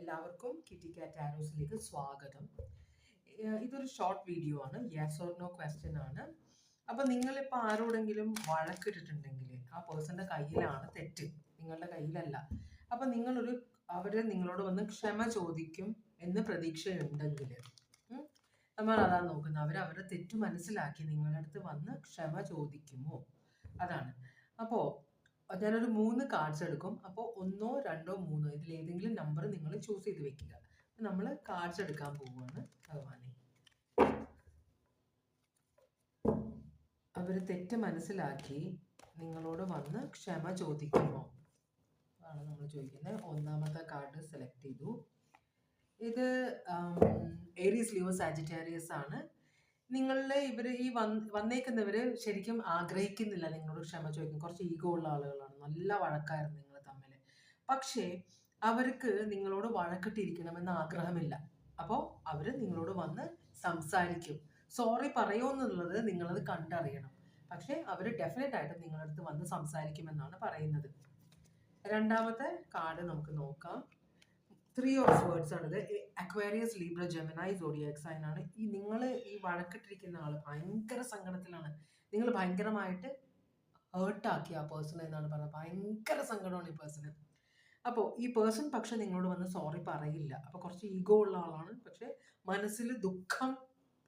എല്ലാവർക്കും കിറ്റി കാറ്റ് ആരോസിലേക്ക് സ്വാഗതം. ഇതൊരു ഷോർട്ട് വീഡിയോ ആണ്. യെസ് ഓർ നോ ക്വസ്റ്റ്യൻ ആണ്. അപ്പൊ നിങ്ങളിപ്പോൾ ആരോടെങ്കിലും വഴക്കിട്ടിട്ടുണ്ടെങ്കിൽ ആ പേഴ്സന്റെ കയ്യിലാണ് തെറ്റ്. നിങ്ങളുടെ കയ്യിലല്ല. അപ്പൊ നിങ്ങളൊരു അവർ നിങ്ങളോട് വന്ന് ക്ഷമ ചോദിക്കും എന്ന് പ്രതീക്ഷയുണ്ടെങ്കിൽ നമ്മൾ അതാണ് നോക്കുന്നത്. അവർ അവരുടെ തെറ്റ് മനസ്സിലാക്കി നിങ്ങളുടെ അടുത്ത് വന്ന് ക്ഷമ ചോദിക്കുമോ? അതാണ്. അപ്പോൾ ഞാനൊരു മൂന്ന് കാർഡ്സ് എടുക്കും. അപ്പോൾ ഒന്നോ രണ്ടോ മൂന്നോ ഇതിൽ ഏതെങ്കിലും നമ്പർ നിങ്ങൾ ചൂസ് ചെയ്ത് വെക്കുക. നമ്മൾ കാർഡ്സ് എടുക്കാൻ പോവുകയാണ് ഭഗവാനെ. അവർ തെറ്റ് മനസ്സിലാക്കി നിങ്ങളോട് വന്ന് ക്ഷമ ചോദിക്കുമോ? ആണ് നമ്മൾ ചോദിക്കുന്നത്. ഒന്നാമത്തെ കാർഡ് സെലക്ട് ചെയ്തു. ഇത് ഏരീസ് ലിയോ സാജിറ്റേറിയസ് ആണ്. നിങ്ങളുടെ ഇവർ ഈ വന്ന് വന്നേക്കുന്നവര് ശരിക്കും ആഗ്രഹിക്കുന്നില്ല നിങ്ങളോട് ക്ഷമ ചോദിക്കും കുറച്ച് ഈഗോ ഉള്ള ആളുകളാണ്. നല്ല വഴക്കായിരുന്നു നിങ്ങൾ തമ്മിൽ പക്ഷേ അവർക്ക് നിങ്ങളോട് വഴക്കിട്ടിരിക്കണമെന്ന് ആഗ്രഹമില്ല. അപ്പോൾ അവർ നിങ്ങളോട് വന്ന് സംസാരിക്കും. സോറി പറയുമെന്നുള്ളത് നിങ്ങളത് കണ്ടറിയണം. പക്ഷേ അവർ ഡെഫിനറ്റ് ആയിട്ട് നിങ്ങളടുത്ത് വന്ന് സംസാരിക്കുമെന്നാണ് പറയുന്നത്. രണ്ടാമത്തെ കാർഡ് നമുക്ക് നോക്കാം. ത്രീ ഓഫ് വേർഡ്സ് ആണിത്. Aquarius Libra Gemini zodiac sign ആണ്. ഈ നിങ്ങൾ ഈ വഴക്കിട്ടിരിക്കുന്ന ആൾ ഭയങ്കര സങ്കടത്തിലാണ്. നിങ്ങൾ ഭയങ്കരമായിട്ട് ഹേർട്ടാക്കി ആ പേഴ്സൺ എന്നാണ് പറഞ്ഞത്. ഭയങ്കര സങ്കടമാണ് ഈ പേഴ്സണ് അപ്പോൾ ഈ പേഴ്സൺ പക്ഷെ നിങ്ങളോട് വന്ന് സോറി പറയില്ല. അപ്പോൾ കുറച്ച് ഈഗോ ഉള്ള ആളാണ്. പക്ഷെ മനസ്സിൽ ദുഃഖം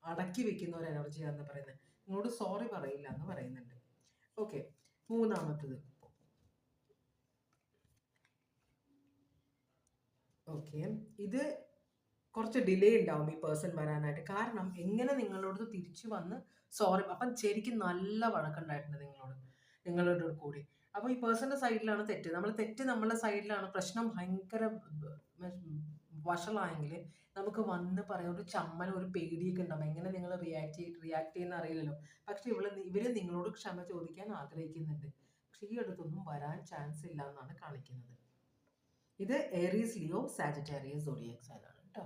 അടക്കി വെക്കുന്ന ഒരു എനർജിയാണെന്ന് പറയുന്നത്. നിങ്ങളോട് സോറി പറയില്ല എന്ന് പറയുന്നുണ്ട്. ഓക്കെ മൂന്നാമത്തത്. ഓക്കെ ഇത് കുറച്ച് ഡിലേ ഉണ്ടാവും ഈ പേഴ്സൺ വരാനായിട്ട്. കാരണം എങ്ങനെ നിങ്ങളോട് തിരിച്ചു വന്ന് സോറി അപ്പം ശരിക്കും നല്ല വഴക്കുണ്ടായിട്ടുണ്ട് നിങ്ങളോട് നിങ്ങളോട് കൂടി. അപ്പോൾ ഈ പേഴ്സന്റെ സൈഡിലാണ് തെറ്റ്. നമ്മൾ തെറ്റ് നമ്മളെ സൈഡിലാണ് പ്രശ്നം ഭയങ്കര വഷളായെങ്കിൽ നമുക്ക് വന്ന് പറയാൻ ഒരു ചമ്മൽ ഒരു പേടിയൊക്കെ ഉണ്ടാവും എങ്ങനെ നിങ്ങൾ റിയാക്ട് ചെയ്ത് റിയാക്ട് ചെയ്യുന്ന അറിയില്ലല്ലോ. പക്ഷെ ഇവൾ ഇവർ നിങ്ങളോട് ക്ഷമ ചോദിക്കാൻ ആഗ്രഹിക്കുന്നുണ്ട്. പക്ഷെ ഈ അടുത്തൊന്നും വരാൻ ചാൻസ് ഇല്ല എന്നാണ് കാണിക്കുന്നത്. ഇത് ഏറീസ് ലിയോ സാജിറ്റേറിയസ് സോഡിയക് ആണ് കേട്ടോ